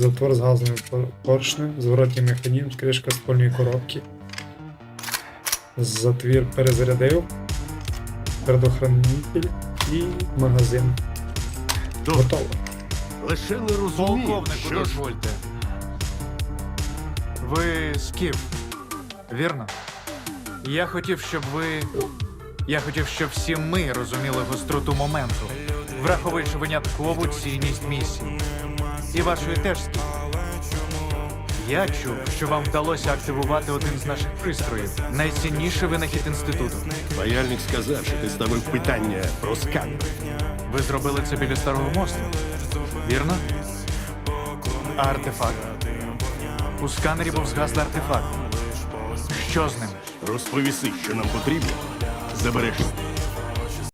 затвор з газовим пор- поршнем, зворотній механізм, кришка ствольної коробки. Затвір перезарядив, предохранитель і магазин. Добре, Готово. лише не розумію, Полковнику, що ж дозвольте. Ви скіф, вірно? Я хотів, щоб ви. Я хотів, щоб всі ми розуміли гостроту моменту, враховуючи виняткову цінність місії. І вашої теж скіф. Я чув, що вам вдалося активувати один з наших пристроїв, найцінніший винахід інституту. Паяльник сказав, що ти ставив питання про сканер. Ви зробили це біля старого мосту, вірно? А артефакт? У сканері був згаслий артефакт. Що з ним? Розповіси, що нам потрібно. Забереш